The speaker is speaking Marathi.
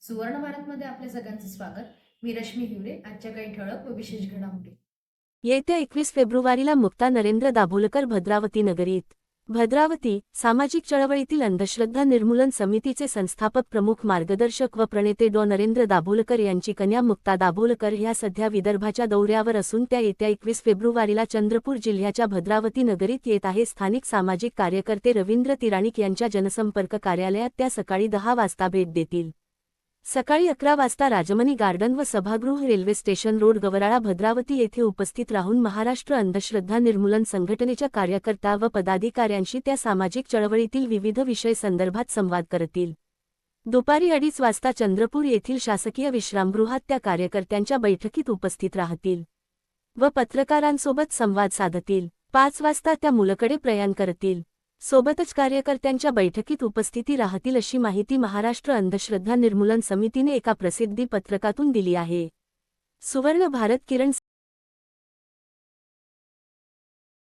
सुवर्ण भारतमध्ये आपल्या सगळ्यांचं स्वागत. मी रश्मी हिवरे आजच्या काही ठळक व विशेष घडामोडी. येत्या एकवीस फेब्रुवारीला मुक्ता नरेंद्र दाभोलकर भद्रावती नगरीत भद्रावती सामाजिक चळवळीतील अंधश्रद्धा निर्मूलन समितीचे संस्थापक प्रमुख मार्गदर्शक व प्रणेते डॉ. नरेंद्र दाभोलकर यांची कन्या मुक्ता दाभोलकर ह्या सध्या विदर्भाच्या दौऱ्यावर असून त्या येत्या एकवीस फेब्रुवारीला चंद्रपूर जिल्ह्याच्या भद्रावती नगरीत येत आहे. स्थानिक सामाजिक कार्यकर्ते रवींद्र तिराणिक यांच्या जनसंपर्क कार्यालयात त्या सकाळी दहा वाजता भेट देतील. सकाळी अकरा वाजता राजमनी गार्डन व सभागृह railway station road Gavrala Bhadravati येथे उपस्थित राहून महाराष्ट्र अंधश्रद्धा निर्मूलन संघटनेच्या कार्यकर्ता व पदाधिकाऱ्यांशी त्या सामाजिक चळवळीतील विविध विषय संदर्भात संवाद करतील. दुपारी अडीच वाजता चंद्रपूर येथील शासकीय विश्रामगृहात त्या कार्यकर्त्यांच्या बैठकीत उपस्थित राहतील व पत्रकारांसोबत संवाद साधतील. पाच वाजता त्या मुलकडे प्रयाण करतील. सोबतच कार्यकर्त्यांच्या बैठकीत उपस्थिती राहतील अशी माहिती महाराष्ट्र अंधश्रद्धा निर्मूलन समितीने एका प्रसिद्धी पत्रकातून दिली आहे. सुवर्ण भारत किरण